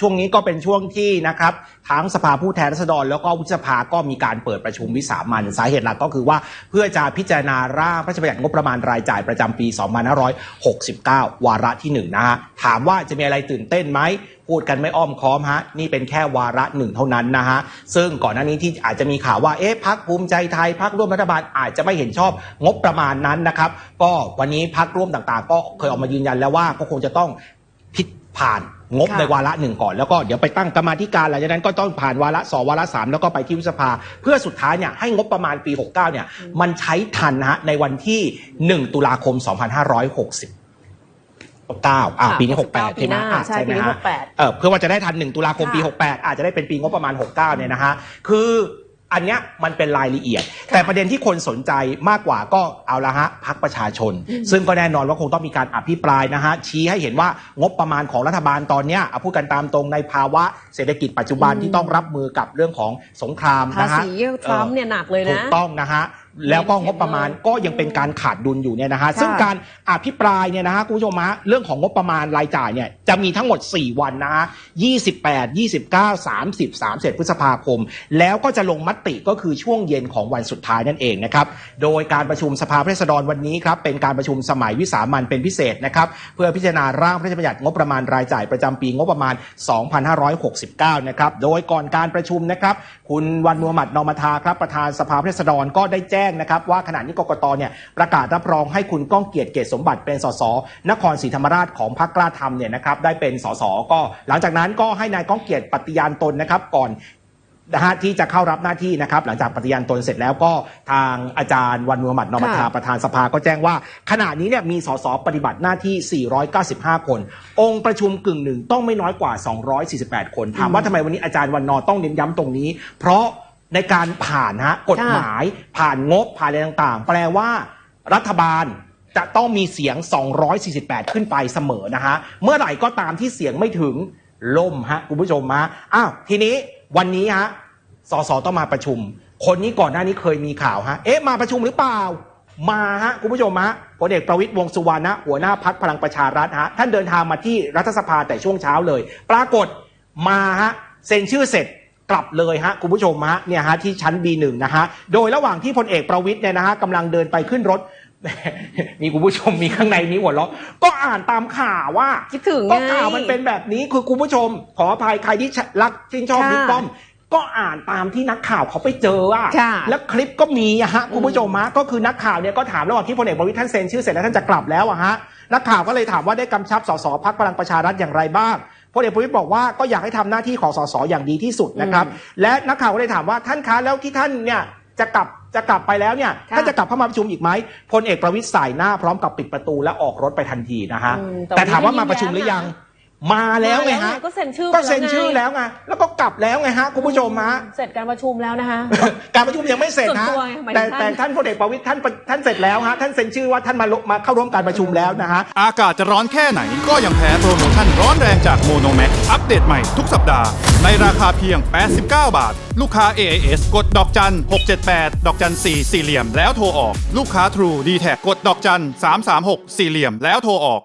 ช่วงนี้ก็เป็นช่วงที่นะครับทั้งสภาผู้แทนราษฎร แล้วก็วุฒิสภาก็มีการเปิดประชุมวิสามันสาเหตุหลักก็คือว่าเพื่อจะพิจารณาร่างพระราชบัญญัติงบประมาณรายจ่ายประจำปี 2569 วาระที่หนึ่งนะฮะถามว่าจะมีอะไรตื่นเต้นไหมพูดกันไม่อ้อมค้อมฮะนี่เป็นแค่วาระหนึ่งเท่านั้นนะฮะซึ่งก่อนหน้านี้ที่อาจจะมีข่าวว่าเอ๊ะพักภูมิใจไทยพักร่วมรัฐบาลอาจจะไม่เห็นชอบงบประมาณนั้นนะครับก็วันนี้พักร่วมต่างๆ ก็เคยออกมายืนยันแล้วว่าก็คงจะต้องพิผ่าน งบค่ะในวาระหนึ่งก่อนแล้วก็เดี๋ยวไปตั้งกรรมาธิการหลังจากนั้นก็ต้องผ่านวาระสองวาระสามแล้วก็ไปที่วุฒิสภา เพื่อสุดท้ายเนี่ยให้งบประมาณปี 69เนี่ยมันใช้ทันนะฮะในวันที่ 1 ตุลาคม 2560 9อ่าค่ะปีนี้69 68 ใช่ไหมปีหน้าอ่าใช่ปีนี้ไหมฮะ68เออเพื่อว่าจะได้ทัน 1 ตุลาคมปีค่ะ68 อาจจะได้เป็นปีงบประมาณ 69 เนี่ยนะฮะ คือ อันเนี้ยมันเป็นรายละเอียด แต่ประเด็นที่คนสนใจมากกว่าก็เอาละฮะพักประชาชน ซึ่งก็แน่นอนว่าคงต้องมีการอภิปรายนะฮะชี้ให้เห็นว่างบประมาณของรัฐบาลตอนเนี้ยเอาพูดกันตามตรงในภาวะเศรษฐกิจปัจจุบันอืมที่ต้องรับมือกับเรื่องของสงครามภานะฮะษีทรัมป์เนี่ยหนักเลยถูนะกต้องนะฮะ แล้วก็งบประมาณก็ยังเป็นการขาดดุลอยู่เนี่ยนะฮะซึ่งการอภิปรายเนี่ยนะฮะคุณผู้ชมฮะเรื่องของงบประมาณรายจ่ายเนี่ยจะมีทั้งหมด 4 วันนะฮะ28 29 30 31พฤษภาคม แล้วก็จะลงมติก็คือช่วงเย็นของวันสุดท้ายนั่นเองนะครับโดยการประชุมสภาผู้แทนราษฎรวันนี้ครับเป็นการประชุมสมัยวิสามันเป็นพิเศษนะครับเพื่อพิจารณาร่างพระราชบัญญัติงบประมาณรายจ่ายประจำปีงบประมาณ 2569 นะครับโดยก่อนการประชุมนะครับคุณวันมูฮัมหมัดนอมทาครับประธานสภาผู้แทนราษฎรก็ได้แจ้งนะครับว่าขณะนี้กกตเนี่ยประกาศรับรองให้คุณก้องเกียรติเกษสมบัติเป็นสสนครศรีธรรมราชของพรรคกล้าทำเนี่ยนะครับได้เป็นสสก็ หลังจากนั้นก็ให้นายก้องเกียรติปฏิญาณตนนะครับก่อนนะฮะที่จะเข้ารับหน้าที่นะครับ หลังจากปฏิญาณตนเสร็จแล้วก็ทางอาจารย์วันมูฮัมหมัดนอมทาค่ะประธานสภาก็แจ้งว่า ขณะนี้เนี่ยมีสสปฏิบัติหน้าที่ 495 คน องค์ประชุมกึ่งหนึ่งต้องไม่น้อยกว่า 248 คน ถามว่าทำไมวันนี้อาจารย์วันนอร์ต้องเน้นย้ำตรงนี้ เพราะ ในการผ่านฮะกฎหมาย ผ่านงบผ่านอะไรต่างๆ แปลว่ารัฐบาลจะต้องมีเสียง 248 ขึ้นไปเสมอนะฮะ เมื่อไหร่ก็ตามที่เสียงไม่ถึงล่มฮะคุณผู้ชมฮะอ้าวทีนี้วันนี้ฮะสสต้องมาประชุม คนนี้ก่อนหน้านี้เคยมีข่าวฮะเอ๊ะมาประชุมหรือเปล่า มาฮะคุณผู้ชมฮะพลเอกประวิตยวงษ์สุวรรณะหัวหน้าพักพลังประชารัฐฮะท่านเดินทางมาที่รัฐสภาแต่ช่วงเช้าเลย ปรากฏมาฮะเซ็นชื่อเสร็จ กลับเลยฮะคุณผู้ชมฮะเนี่ยฮะที่ชั้น B1 นะฮะโดยระหว่างที่พลเอกประวิตยเนี่ยนะฮะกำลังเดินไปขึ้นรถ มีคุณผู้ชมมีข้างในนี้หัวเราะก็อ่านตามข่าวว่าคิดถึงก็ไงข่าวมันเป็นแบบนี้คือคุณผู้ชม ขออภัยใครที่รักชื่นชอบค่ะบิ๊กป้อม ก็อ่านตามที่นักข่าวเขาไปเจออะค่ะแล้วคลิปก็มีอะฮะคุณผู้ชมฮะก็คือนักข่าวเนี่ยก็ถามระหว่างที่พลเอกประวิตยท่านเซ็นชื่อเสร็จแล้วท่านจะกลับแล้วอะฮะนักข่าวก็เลยถามว่าได้กำชับสสพักพลังประชารัฐอย่างไรบ้าง พลเอกประวิตยบอกว่าก็อยากให้ทำหน้าที่ของสสอย่างดีที่สุดนะครับ และนักข่าวก็เลยถามว่าท่านคะแล้วที่ท่านเนี่ยจะกลับจะกลับไปแล้วเนี่ยค่ะท่านจะกลับเข้ามาประชุมอีกไหมพลเอกประวิตยสายหน้าพร้อมกับปิดประตูและออกรถไปทันทีนะฮะอืมแต่ถามว่ามาประชุมหรือยัง มาแล้วไงฮะ ก็เซ็นชื่อก็เซ็นไปแล้วไงชื่อแล้วไงแล้วก็กลับแล้วไงฮะคุณผู้ชมฮะเสร็จการประชุมแล้วนะคะ การประชุมยังไม่เสร็จส่วนนะตัวไงหมายถึงแต่ท่านแต่ท่านพลเอกประวิตยท่านท่านเสร็จแล้วฮะท่านเซ็นชื่อว่าท่านมาลงมาเข้าร่วมการประชุมแล้วนะฮะอากาศจะร้อนแค่ไหนก็ยังแพ้โปรโมชั่นร้อนแรงจากโมโนแม็กอัปเดตใหม่ทุกสัปดาห์ ในราคาเพียง 89 บาท ลูกค้า AIS กดดอกจัน 678 ดอกจัน 4 สี่เหลี่ยมแล้วโทรออก ลูกค้า True d t แทกดดอกจัน 336 สี่เหลี่ยมแล้วโทรออก